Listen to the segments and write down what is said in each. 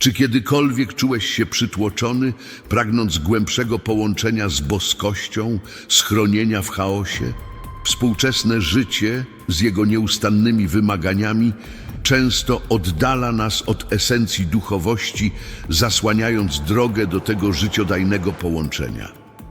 Czy kiedykolwiek czułeś się przytłoczony, pragnąc głębszego połączenia z boskością, schronienia w chaosie? Współczesne życie z jego nieustannymi wymaganiami często oddala nas od esencji duchowości, zasłaniając drogę do tego życiodajnego połączenia.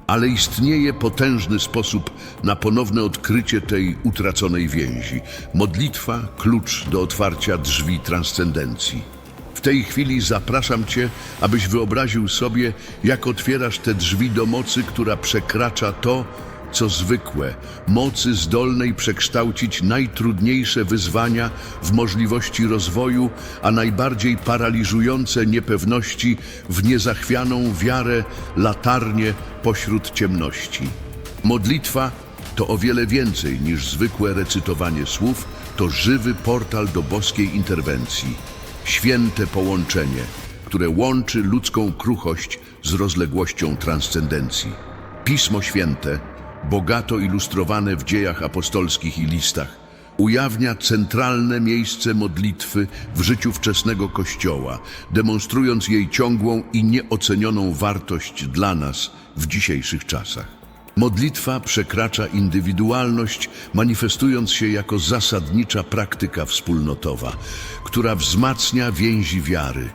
Ale istnieje potężny sposób na ponowne odkrycie tej utraconej więzi. Modlitwa klucz do otwarcia drzwi transcendencji. W tej chwili zapraszam Cię, abyś wyobraził sobie, jak otwierasz te drzwi do mocy, która przekracza to, co zwykłe, mocy zdolnej przekształcić najtrudniejsze wyzwania w możliwości rozwoju, a najbardziej paraliżujące niepewności w niezachwianą wiarę, latarnię pośród ciemności. Modlitwa to o wiele więcej niż zwykłe recytowanie słów, to żywy portal do boskiej interwencji, święte połączenie, które łączy ludzką kruchość z rozległością transcendencji. Pismo Święte, bogato ilustrowane w dziejach apostolskich i listach, ujawnia centralne miejsce modlitwy w życiu wczesnego Kościoła, demonstrując jej ciągłą i nieocenioną wartość dla nas w dzisiejszych czasach. Modlitwa przekracza indywidualność, manifestując się jako zasadnicza praktyka wspólnotowa, która wzmacnia więzi wiary,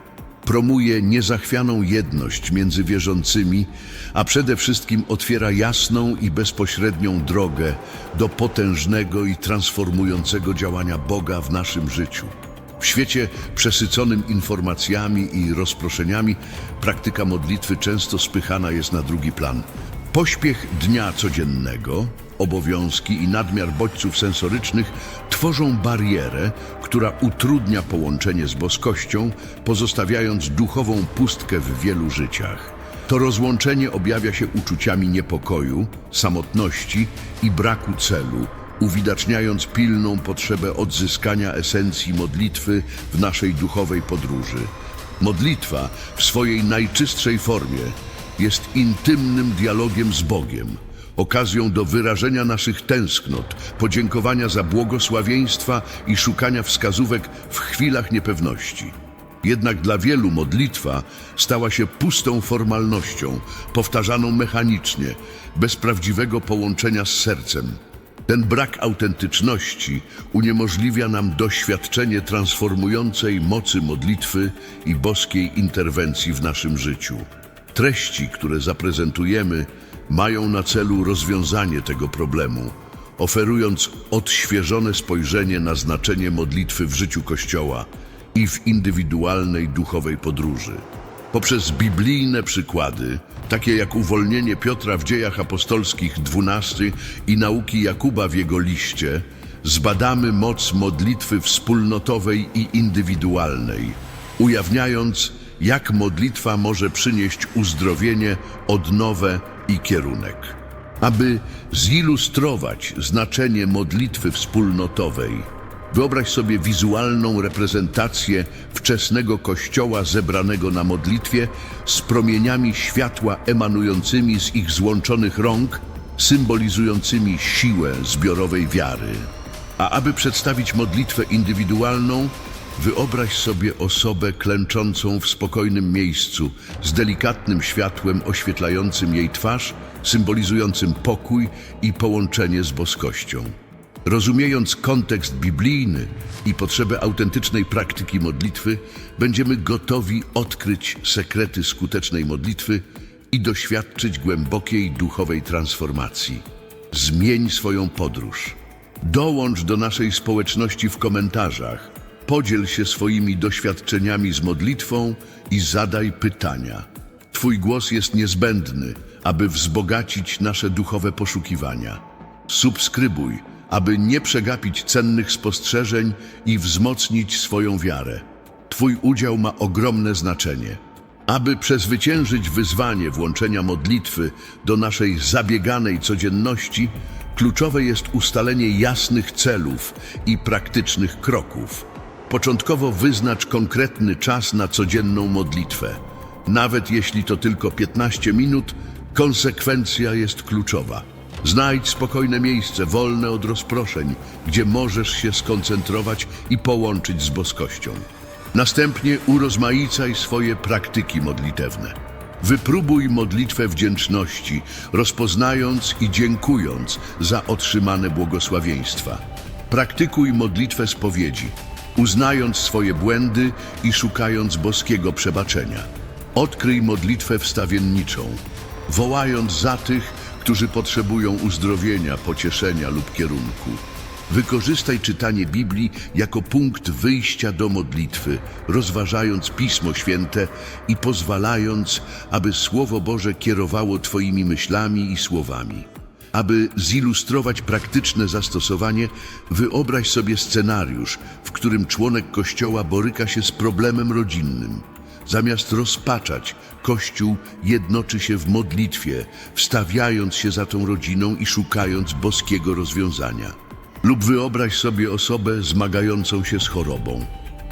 promuje niezachwianą jedność między wierzącymi, a przede wszystkim otwiera jasną i bezpośrednią drogę do potężnego i transformującego działania Boga w naszym życiu. W świecie przesyconym informacjami i rozproszeniami, praktyka modlitwy często spychana jest na drugi plan. Pośpiech dnia codziennego, obowiązki i nadmiar bodźców sensorycznych tworzą barierę, która utrudnia połączenie z boskością, pozostawiając duchową pustkę w wielu życiach. To rozłączenie objawia się uczuciami niepokoju, samotności i braku celu, uwidaczniając pilną potrzebę odzyskania esencji modlitwy w naszej duchowej podróży. Modlitwa w swojej najczystszej formie jest intymnym dialogiem z Bogiem, okazją do wyrażenia naszych tęsknot, podziękowania za błogosławieństwa i szukania wskazówek w chwilach niepewności. Jednak dla wielu modlitwa stała się pustą formalnością, powtarzaną mechanicznie, bez prawdziwego połączenia z sercem. Ten brak autentyczności uniemożliwia nam doświadczenie transformującej mocy modlitwy i boskiej interwencji w naszym życiu. Treści, które zaprezentujemy, mają na celu rozwiązanie tego problemu, oferując odświeżone spojrzenie na znaczenie modlitwy w życiu Kościoła i w indywidualnej duchowej podróży. Poprzez biblijne przykłady, takie jak uwolnienie Piotra w dziejach apostolskich 12 i nauki Jakuba w jego liście, zbadamy moc modlitwy wspólnotowej i indywidualnej, ujawniając, jak modlitwa może przynieść uzdrowienie, odnowę i kierunek. Aby zilustrować znaczenie modlitwy wspólnotowej, wyobraź sobie wizualną reprezentację wczesnego kościoła zebranego na modlitwie z promieniami światła emanującymi z ich złączonych rąk, symbolizującymi siłę zbiorowej wiary. A aby przedstawić modlitwę indywidualną, wyobraź sobie osobę klęczącą w spokojnym miejscu, z delikatnym światłem oświetlającym jej twarz, symbolizującym pokój i połączenie z boskością. Rozumiejąc kontekst biblijny i potrzebę autentycznej praktyki modlitwy, będziemy gotowi odkryć sekrety skutecznej modlitwy i doświadczyć głębokiej duchowej transformacji. Zmień swoją podróż. Dołącz do naszej społeczności w komentarzach. Podziel się swoimi doświadczeniami z modlitwą i zadaj pytania. Twój głos jest niezbędny, aby wzbogacić nasze duchowe poszukiwania. Subskrybuj, aby nie przegapić cennych spostrzeżeń i wzmocnić swoją wiarę. Twój udział ma ogromne znaczenie. Aby przezwyciężyć wyzwanie włączenia modlitwy do naszej zabieganej codzienności, kluczowe jest ustalenie jasnych celów i praktycznych kroków. Początkowo wyznacz konkretny czas na codzienną modlitwę. Nawet jeśli to tylko 15 minut, konsekwencja jest kluczowa. Znajdź spokojne miejsce, wolne od rozproszeń, gdzie możesz się skoncentrować i połączyć z boskością. Następnie urozmaicaj swoje praktyki modlitewne. Wypróbuj modlitwę wdzięczności, rozpoznając i dziękując za otrzymane błogosławieństwa. Praktykuj modlitwę spowiedzi, uznając swoje błędy i szukając boskiego przebaczenia. Odkryj modlitwę wstawienniczą, wołając za tych, którzy potrzebują uzdrowienia, pocieszenia lub kierunku. Wykorzystaj czytanie Biblii jako punkt wyjścia do modlitwy, rozważając Pismo Święte i pozwalając, aby Słowo Boże kierowało Twoimi myślami i słowami. Aby zilustrować praktyczne zastosowanie, wyobraź sobie scenariusz, w którym członek Kościoła boryka się z problemem rodzinnym. Zamiast rozpaczać, Kościół jednoczy się w modlitwie, wstawiając się za tą rodziną i szukając boskiego rozwiązania. Lub wyobraź sobie osobę zmagającą się z chorobą.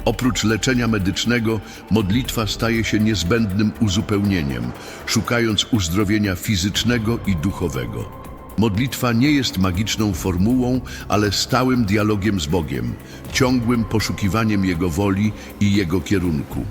Oprócz leczenia medycznego, modlitwa staje się niezbędnym uzupełnieniem, szukając uzdrowienia fizycznego i duchowego. Modlitwa nie jest magiczną formułą, ale stałym dialogiem z Bogiem, ciągłym poszukiwaniem Jego woli i Jego kierunku.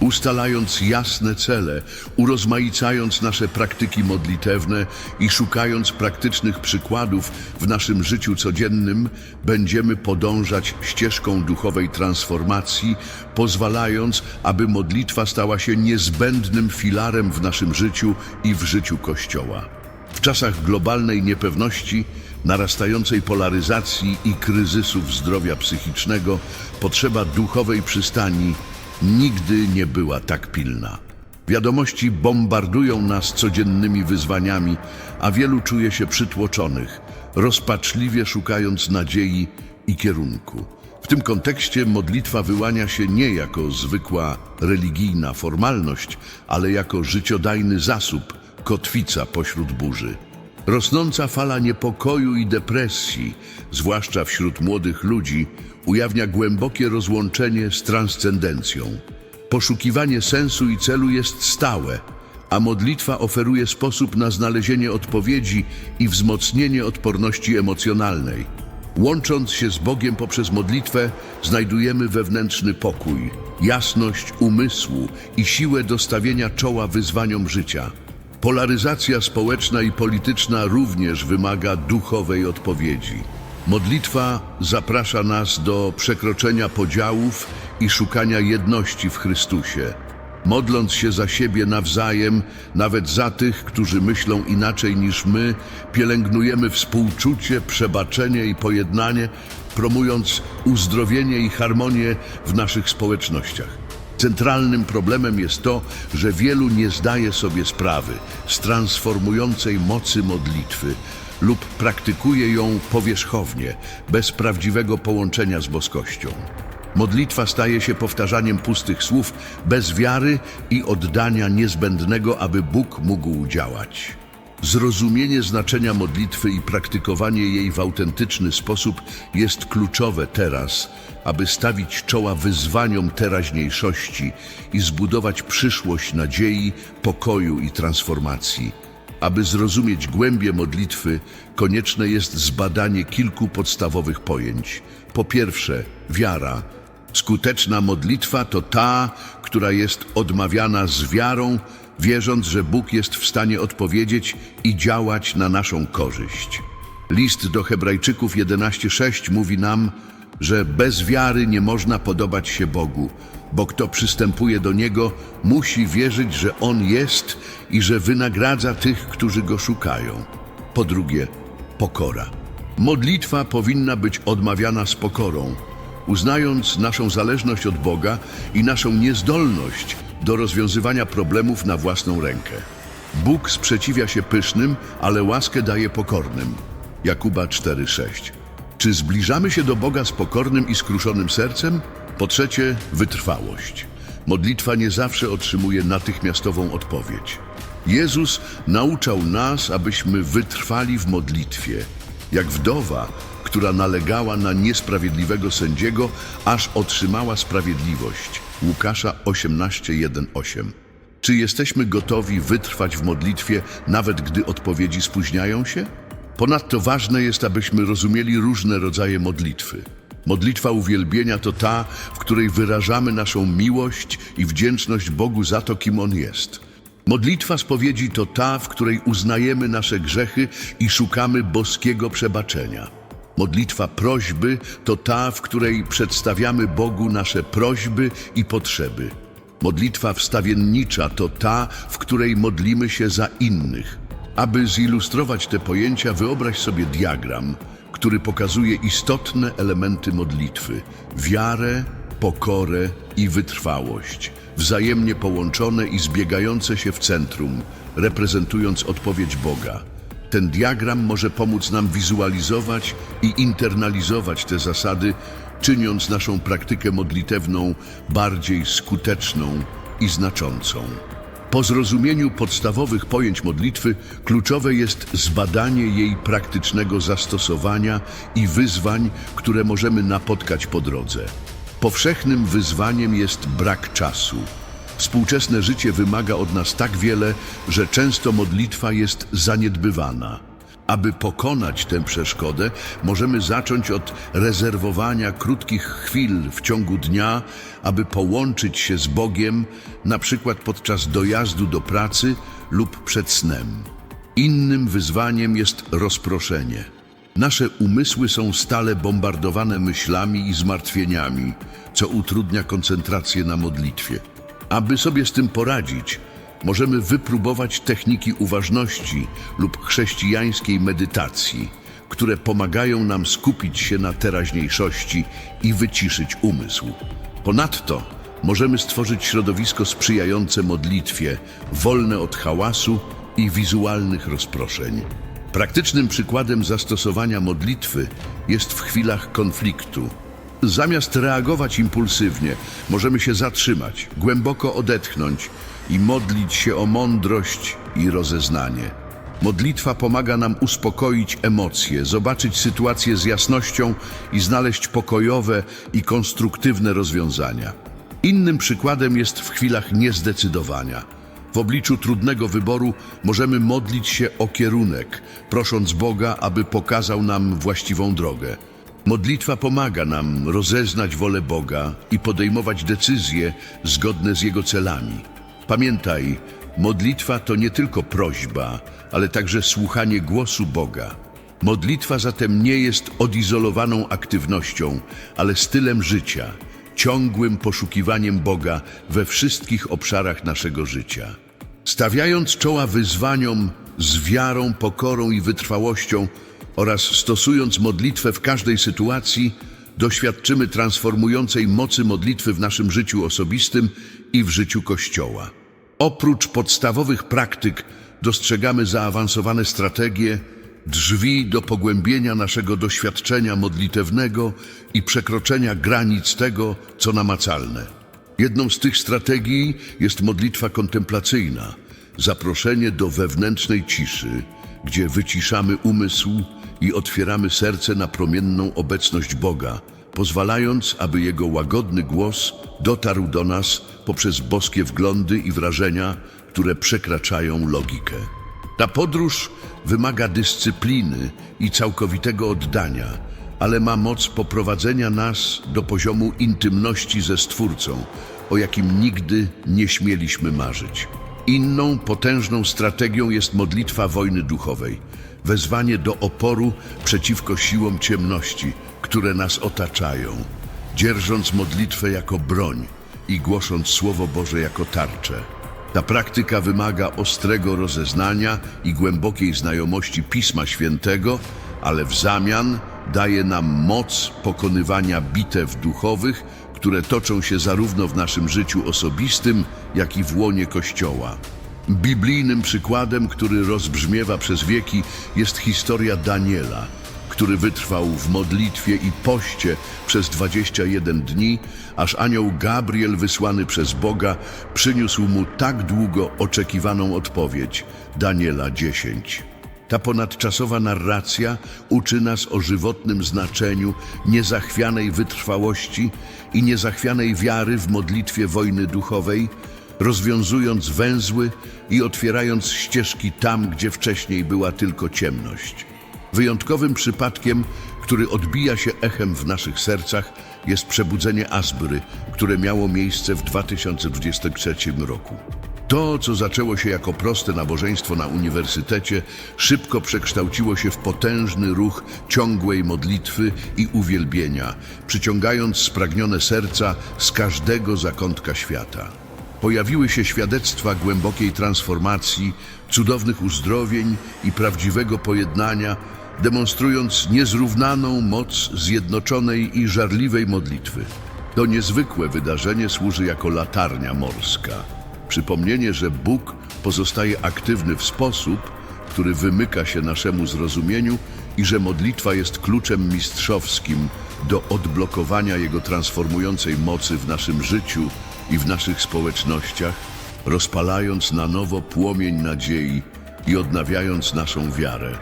Ustalając jasne cele, urozmaicając nasze praktyki modlitewne i szukając praktycznych przykładów w naszym życiu codziennym, będziemy podążać ścieżką duchowej transformacji, pozwalając, aby modlitwa stała się niezbędnym filarem w naszym życiu i w życiu Kościoła. W czasach globalnej niepewności, narastającej polaryzacji i kryzysów zdrowia psychicznego, potrzeba duchowej przystani nigdy nie była tak pilna. Wiadomości bombardują nas codziennymi wyzwaniami, a wielu czuje się przytłoczonych, rozpaczliwie szukając nadziei i kierunku. W tym kontekście modlitwa wyłania się nie jako zwykła religijna formalność, ale jako życiodajny zasób, kotwica pośród burzy. Rosnąca fala niepokoju i depresji, zwłaszcza wśród młodych ludzi, ujawnia głębokie rozłączenie z transcendencją. Poszukiwanie sensu i celu jest stałe, a modlitwa oferuje sposób na znalezienie odpowiedzi i wzmocnienie odporności emocjonalnej. Łącząc się z Bogiem poprzez modlitwę, znajdujemy wewnętrzny pokój, jasność umysłu i siłę do stawienia czoła wyzwaniom życia. Polaryzacja społeczna i polityczna również wymaga duchowej odpowiedzi. Modlitwa zaprasza nas do przekroczenia podziałów i szukania jedności w Chrystusie. Modląc się za siebie nawzajem, nawet za tych, którzy myślą inaczej niż my, pielęgnujemy współczucie, przebaczenie i pojednanie, promując uzdrowienie i harmonię w naszych społecznościach. Centralnym problemem jest to, że wielu nie zdaje sobie sprawy z transformującej mocy modlitwy lub praktykuje ją powierzchownie, bez prawdziwego połączenia z boskością. Modlitwa staje się powtarzaniem pustych słów bez wiary i oddania niezbędnego, aby Bóg mógł działać. Zrozumienie znaczenia modlitwy i praktykowanie jej w autentyczny sposób jest kluczowe teraz, aby stawić czoła wyzwaniom teraźniejszości i zbudować przyszłość nadziei, pokoju i transformacji. Aby zrozumieć głębię modlitwy, konieczne jest zbadanie kilku podstawowych pojęć. Po pierwsze, wiara. Skuteczna modlitwa to ta, która jest odmawiana z wiarą, wierząc, że Bóg jest w stanie odpowiedzieć i działać na naszą korzyść. List do Hebrajczyków 11:6 mówi nam, że bez wiary nie można podobać się Bogu, bo kto przystępuje do Niego, musi wierzyć, że On jest i że wynagradza tych, którzy Go szukają. Po drugie, pokora. Modlitwa powinna być odmawiana z pokorą, uznając naszą zależność od Boga i naszą niezdolność do rozwiązywania problemów na własną rękę. Bóg sprzeciwia się pysznym, ale łaskę daje pokornym. Jakuba 4:6. Czy zbliżamy się do Boga z pokornym i skruszonym sercem? Po trzecie, wytrwałość. Modlitwa nie zawsze otrzymuje natychmiastową odpowiedź. Jezus nauczał nas, abyśmy wytrwali w modlitwie, jak wdowa, która nalegała na niesprawiedliwego sędziego, aż otrzymała sprawiedliwość. Łukasza 18:1-8. Czy jesteśmy gotowi wytrwać w modlitwie, nawet gdy odpowiedzi spóźniają się? Ponadto ważne jest, abyśmy rozumieli różne rodzaje modlitwy. Modlitwa uwielbienia to ta, w której wyrażamy naszą miłość i wdzięczność Bogu za to, kim On jest. Modlitwa spowiedzi to ta, w której uznajemy nasze grzechy i szukamy boskiego przebaczenia. Modlitwa prośby to ta, w której przedstawiamy Bogu nasze prośby i potrzeby. Modlitwa wstawiennicza to ta, w której modlimy się za innych. Aby zilustrować te pojęcia, wyobraź sobie diagram, który pokazuje istotne elementy modlitwy: wiarę, pokorę i wytrwałość, wzajemnie połączone i zbiegające się w centrum, reprezentując odpowiedź Boga. Ten diagram może pomóc nam wizualizować i internalizować te zasady, czyniąc naszą praktykę modlitewną bardziej skuteczną i znaczącą. Po zrozumieniu podstawowych pojęć modlitwy kluczowe jest zbadanie jej praktycznego zastosowania i wyzwań, które możemy napotkać po drodze. Powszechnym wyzwaniem jest brak czasu. Współczesne życie wymaga od nas tak wiele, że często modlitwa jest zaniedbywana. Aby pokonać tę przeszkodę, możemy zacząć od rezerwowania krótkich chwil w ciągu dnia, aby połączyć się z Bogiem, na przykład podczas dojazdu do pracy lub przed snem. Innym wyzwaniem jest rozproszenie. Nasze umysły są stale bombardowane myślami i zmartwieniami, co utrudnia koncentrację na modlitwie. Aby sobie z tym poradzić, możemy wypróbować techniki uważności lub chrześcijańskiej medytacji, które pomagają nam skupić się na teraźniejszości i wyciszyć umysł. Ponadto możemy stworzyć środowisko sprzyjające modlitwie, wolne od hałasu i wizualnych rozproszeń. Praktycznym przykładem zastosowania modlitwy jest w chwilach konfliktu. Zamiast reagować impulsywnie, możemy się zatrzymać, głęboko odetchnąć i modlić się o mądrość i rozeznanie. Modlitwa pomaga nam uspokoić emocje, zobaczyć sytuację z jasnością i znaleźć pokojowe i konstruktywne rozwiązania. Innym przykładem jest w chwilach niezdecydowania. W obliczu trudnego wyboru możemy modlić się o kierunek, prosząc Boga, aby pokazał nam właściwą drogę. Modlitwa pomaga nam rozeznać wolę Boga i podejmować decyzje zgodne z Jego celami. Pamiętaj, modlitwa to nie tylko prośba, ale także słuchanie głosu Boga. Modlitwa zatem nie jest odizolowaną aktywnością, ale stylem życia, ciągłym poszukiwaniem Boga we wszystkich obszarach naszego życia. Stawiając czoła wyzwaniom z wiarą, pokorą i wytrwałością oraz stosując modlitwę w każdej sytuacji, doświadczymy transformującej mocy modlitwy w naszym życiu osobistym i w życiu Kościoła. Oprócz podstawowych praktyk dostrzegamy zaawansowane strategie, drzwi do pogłębienia naszego doświadczenia modlitewnego i przekroczenia granic tego, co namacalne. Jedną z tych strategii jest modlitwa kontemplacyjna, zaproszenie do wewnętrznej ciszy, gdzie wyciszamy umysł i otwieramy serce na promienną obecność Boga, pozwalając, aby Jego łagodny głos dotarł do nas poprzez boskie wglądy i wrażenia, które przekraczają logikę. Ta podróż wymaga dyscypliny i całkowitego oddania, ale ma moc poprowadzenia nas do poziomu intymności ze Stwórcą, o jakim nigdy nie śmieliśmy marzyć. Inną potężną strategią jest modlitwa wojny duchowej, wezwanie do oporu przeciwko siłom ciemności, które nas otaczają, dzierżąc modlitwę jako broń i głosząc Słowo Boże jako tarczę. Ta praktyka wymaga ostrego rozeznania i głębokiej znajomości Pisma Świętego, ale w zamian daje nam moc pokonywania bitew duchowych, które toczą się zarówno w naszym życiu osobistym, jak i w łonie Kościoła. Biblijnym przykładem, który rozbrzmiewa przez wieki, jest historia Daniela, który wytrwał w modlitwie i poście przez 21 dni, aż anioł Gabriel wysłany przez Boga przyniósł mu tak długo oczekiwaną odpowiedź. Daniela 10. Ta ponadczasowa narracja uczy nas o żywotnym znaczeniu niezachwianej wytrwałości i niezachwianej wiary w modlitwie wojny duchowej, rozwiązując węzły i otwierając ścieżki tam, gdzie wcześniej była tylko ciemność. Wyjątkowym przypadkiem, który odbija się echem w naszych sercach, jest przebudzenie Asbry, które miało miejsce w 2023 roku. To, co zaczęło się jako proste nabożeństwo na uniwersytecie, szybko przekształciło się w potężny ruch ciągłej modlitwy i uwielbienia, przyciągając spragnione serca z każdego zakątka świata. Pojawiły się świadectwa głębokiej transformacji, cudownych uzdrowień i prawdziwego pojednania, demonstrując niezrównaną moc zjednoczonej i żarliwej modlitwy. To niezwykłe wydarzenie służy jako latarnia morska. Przypomnienie, że Bóg pozostaje aktywny w sposób, który wymyka się naszemu zrozumieniu i że modlitwa jest kluczem mistrzowskim do odblokowania Jego transformującej mocy w naszym życiu i w naszych społecznościach, rozpalając na nowo płomień nadziei i odnawiając naszą wiarę.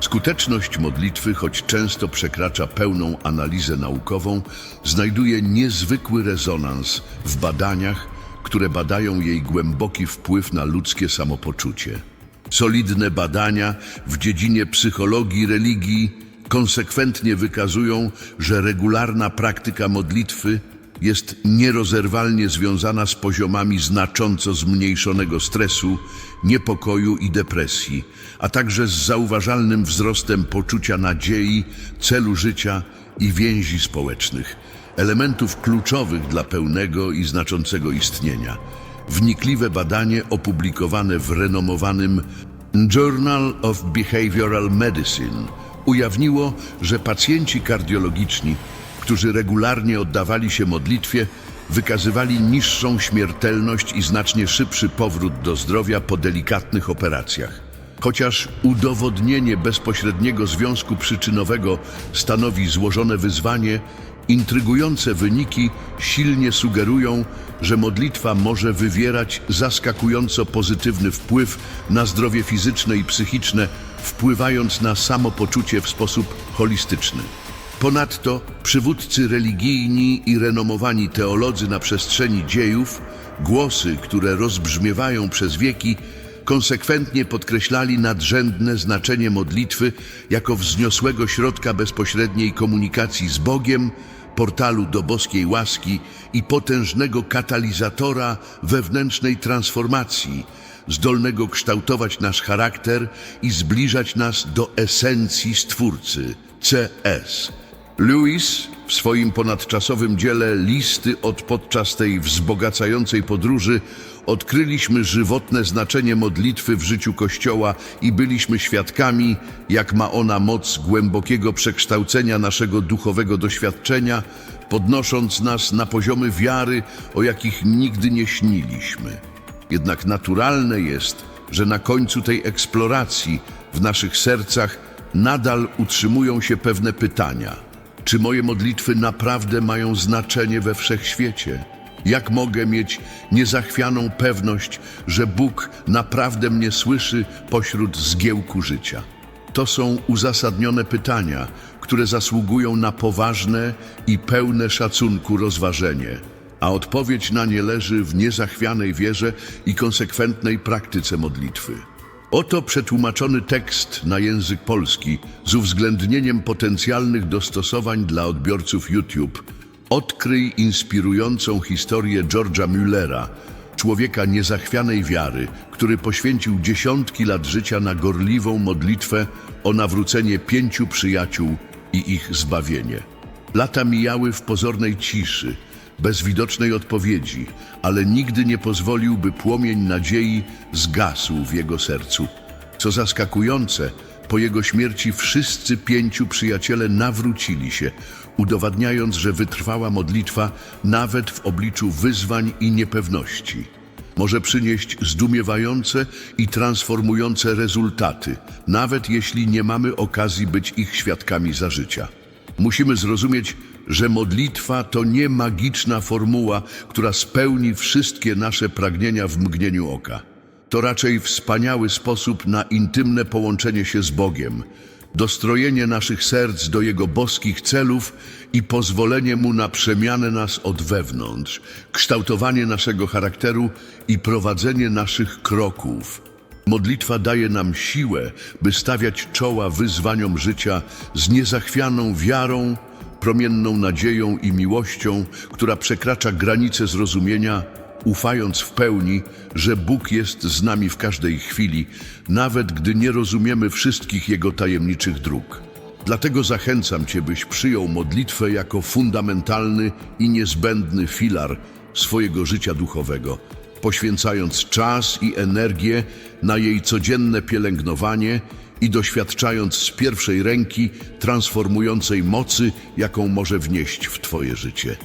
Skuteczność modlitwy, choć często przekracza pełną analizę naukową, znajduje niezwykły rezonans w badaniach, które badają jej głęboki wpływ na ludzkie samopoczucie. Solidne badania w dziedzinie psychologii religii konsekwentnie wykazują, że regularna praktyka modlitwy jest nierozerwalnie związana z poziomami znacząco zmniejszonego stresu, niepokoju i depresji, a także z zauważalnym wzrostem poczucia nadziei, celu życia i więzi społecznych, elementów kluczowych dla pełnego i znaczącego istnienia. Wnikliwe badanie opublikowane w renomowanym Journal of Behavioral Medicine ujawniło, że pacjenci kardiologiczni, którzy regularnie oddawali się modlitwie, wykazywali niższą śmiertelność i znacznie szybszy powrót do zdrowia po delikatnych operacjach. Chociaż udowodnienie bezpośredniego związku przyczynowego stanowi złożone wyzwanie, intrygujące wyniki silnie sugerują, że modlitwa może wywierać zaskakująco pozytywny wpływ na zdrowie fizyczne i psychiczne, wpływając na samopoczucie w sposób holistyczny. Ponadto przywódcy religijni i renomowani teolodzy na przestrzeni dziejów, głosy, które rozbrzmiewają przez wieki, konsekwentnie podkreślali nadrzędne znaczenie modlitwy jako wzniosłego środka bezpośredniej komunikacji z Bogiem, portalu do boskiej łaski i potężnego katalizatora wewnętrznej transformacji, zdolnego kształtować nasz charakter i zbliżać nas do esencji Stwórcy, CS. Lewis w swoim ponadczasowym dziele Listy od podczas tej wzbogacającej podróży odkryliśmy żywotne znaczenie modlitwy w życiu Kościoła i byliśmy świadkami, jak ma ona moc głębokiego przekształcenia naszego duchowego doświadczenia, podnosząc nas na poziomy wiary, o jakich nigdy nie śniliśmy. Jednak naturalne jest, że na końcu tej eksploracji w naszych sercach nadal utrzymują się pewne pytania. Czy moje modlitwy naprawdę mają znaczenie we wszechświecie? Jak mogę mieć niezachwianą pewność, że Bóg naprawdę mnie słyszy pośród zgiełku życia? To są uzasadnione pytania, które zasługują na poważne i pełne szacunku rozważenie, a odpowiedź na nie leży w niezachwianej wierze i konsekwentnej praktyce modlitwy. Oto przetłumaczony tekst na język polski z uwzględnieniem potencjalnych dostosowań dla odbiorców YouTube. Odkryj inspirującą historię George'a Müllera, człowieka niezachwianej wiary, który poświęcił dziesiątki lat życia na gorliwą modlitwę o nawrócenie pięciu przyjaciół i ich zbawienie. Lata mijały w pozornej ciszy, bez widocznej odpowiedzi, ale nigdy nie pozwolił, by płomień nadziei zgasł w jego sercu. Co zaskakujące, po jego śmierci wszyscy pięciu przyjaciele nawrócili się, udowadniając, że wytrwała modlitwa nawet w obliczu wyzwań i niepewności. Może przynieść zdumiewające i transformujące rezultaty, nawet jeśli nie mamy okazji być ich świadkami za życia. Musimy zrozumieć, że modlitwa to nie magiczna formuła, która spełni wszystkie nasze pragnienia w mgnieniu oka. To raczej wspaniały sposób na intymne połączenie się z Bogiem, dostrojenie naszych serc do Jego boskich celów i pozwolenie Mu na przemianę nas od wewnątrz, kształtowanie naszego charakteru i prowadzenie naszych kroków. Modlitwa daje nam siłę, by stawiać czoła wyzwaniom życia z niezachwianą wiarą, promienną nadzieją i miłością, która przekracza granice zrozumienia, ufając w pełni, że Bóg jest z nami w każdej chwili, nawet gdy nie rozumiemy wszystkich Jego tajemniczych dróg. Dlatego zachęcam Cię, byś przyjął modlitwę jako fundamentalny i niezbędny filar swojego życia duchowego, poświęcając czas i energię na jej codzienne pielęgnowanie i doświadczając z pierwszej ręki transformującej mocy, jaką może wnieść w Twoje życie.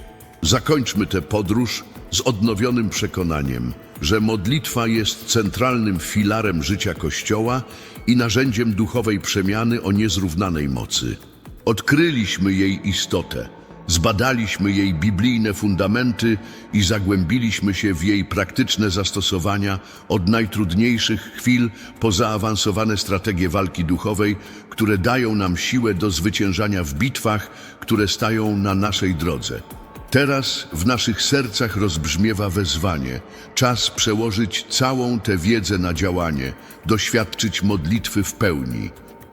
Zakończmy tę podróż z odnowionym przekonaniem, że modlitwa jest centralnym filarem życia Kościoła i narzędziem duchowej przemiany o niezrównanej mocy. Odkryliśmy jej istotę, zbadaliśmy jej biblijne fundamenty i zagłębiliśmy się w jej praktyczne zastosowania od najtrudniejszych chwil po zaawansowane strategie walki duchowej, które dają nam siłę do zwyciężania w bitwach, które stają na naszej drodze. Teraz w naszych sercach rozbrzmiewa wezwanie. Czas przełożyć całą tę wiedzę na działanie, doświadczyć modlitwy w pełni.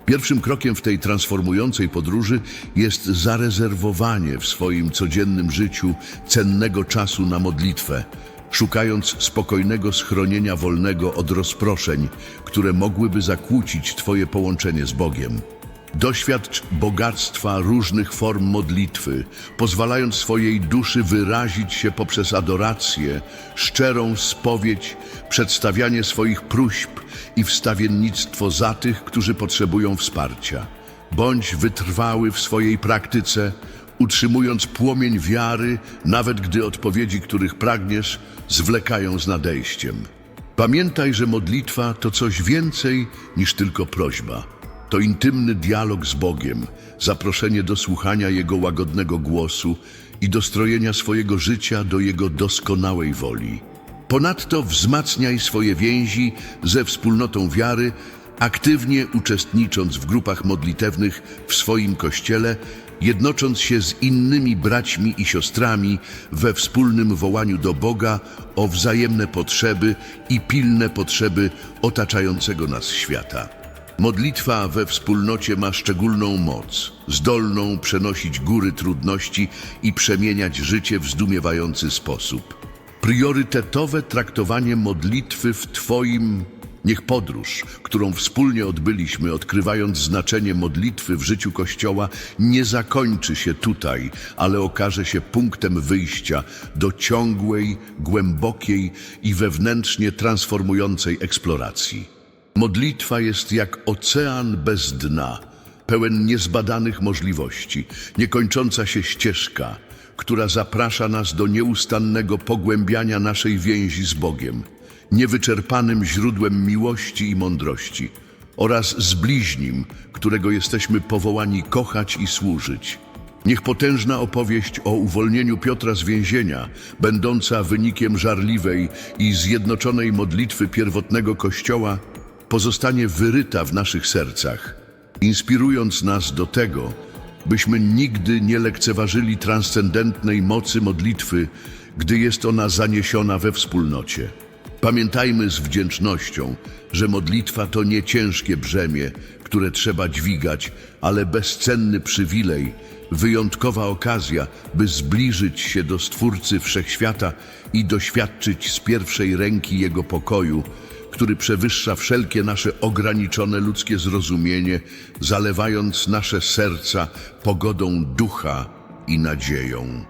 Pierwszym krokiem w tej transformującej podróży jest zarezerwowanie w swoim codziennym życiu cennego czasu na modlitwę, szukając spokojnego schronienia wolnego od rozproszeń, które mogłyby zakłócić Twoje połączenie z Bogiem. Doświadcz bogactwa różnych form modlitwy, pozwalając swojej duszy wyrazić się poprzez adorację, szczerą spowiedź, przedstawianie swoich próśb i wstawiennictwo za tych, którzy potrzebują wsparcia. Bądź wytrwały w swojej praktyce, utrzymując płomień wiary, nawet gdy odpowiedzi, których pragniesz, zwlekają z nadejściem. Pamiętaj, że modlitwa to coś więcej niż tylko prośba. To intymny dialog z Bogiem, zaproszenie do słuchania Jego łagodnego głosu i dostrojenia swojego życia do Jego doskonałej woli. Ponadto wzmacniaj swoje więzi ze wspólnotą wiary, aktywnie uczestnicząc w grupach modlitewnych w swoim kościele, jednocząc się z innymi braćmi i siostrami we wspólnym wołaniu do Boga o wzajemne potrzeby i pilne potrzeby otaczającego nas świata. Modlitwa we wspólnocie ma szczególną moc, zdolną przenosić góry trudności i przemieniać życie w zdumiewający sposób. Priorytetowe traktowanie modlitwy w Twoim Niech podróż, którą wspólnie odbyliśmy, odkrywając znaczenie modlitwy w życiu Kościoła, nie zakończy się tutaj, ale okaże się punktem wyjścia do ciągłej, głębokiej i wewnętrznie transformującej eksploracji. Modlitwa jest jak ocean bez dna, pełen niezbadanych możliwości, niekończąca się ścieżka, która zaprasza nas do nieustannego pogłębiania naszej więzi z Bogiem, niewyczerpanym źródłem miłości i mądrości, oraz z bliźnim, którego jesteśmy powołani kochać i służyć. Niech potężna opowieść o uwolnieniu Piotra z więzienia, będąca wynikiem żarliwej i zjednoczonej modlitwy pierwotnego Kościoła, pozostanie wyryta w naszych sercach, inspirując nas do tego, byśmy nigdy nie lekceważyli transcendentnej mocy modlitwy, gdy jest ona zaniesiona we wspólnocie. Pamiętajmy z wdzięcznością, że modlitwa to nie ciężkie brzemię, które trzeba dźwigać, ale bezcenny przywilej, wyjątkowa okazja, by zbliżyć się do Stwórcy Wszechświata i doświadczyć z pierwszej ręki Jego pokoju, który przewyższa wszelkie nasze ograniczone ludzkie zrozumienie, zalewając nasze serca pogodą ducha i nadzieją.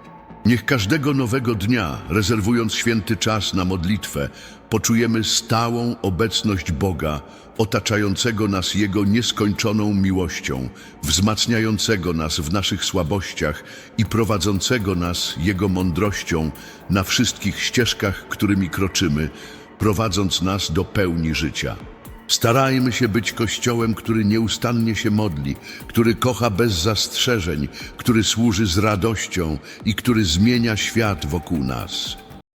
Niech każdego nowego dnia, rezerwując święty czas na modlitwę, poczujemy stałą obecność Boga, otaczającego nas Jego nieskończoną miłością, wzmacniającego nas w naszych słabościach i prowadzącego nas Jego mądrością na wszystkich ścieżkach, którymi kroczymy, prowadząc nas do pełni życia. Starajmy się być Kościołem, który nieustannie się modli, który kocha bez zastrzeżeń, który służy z radością i który zmienia świat wokół nas.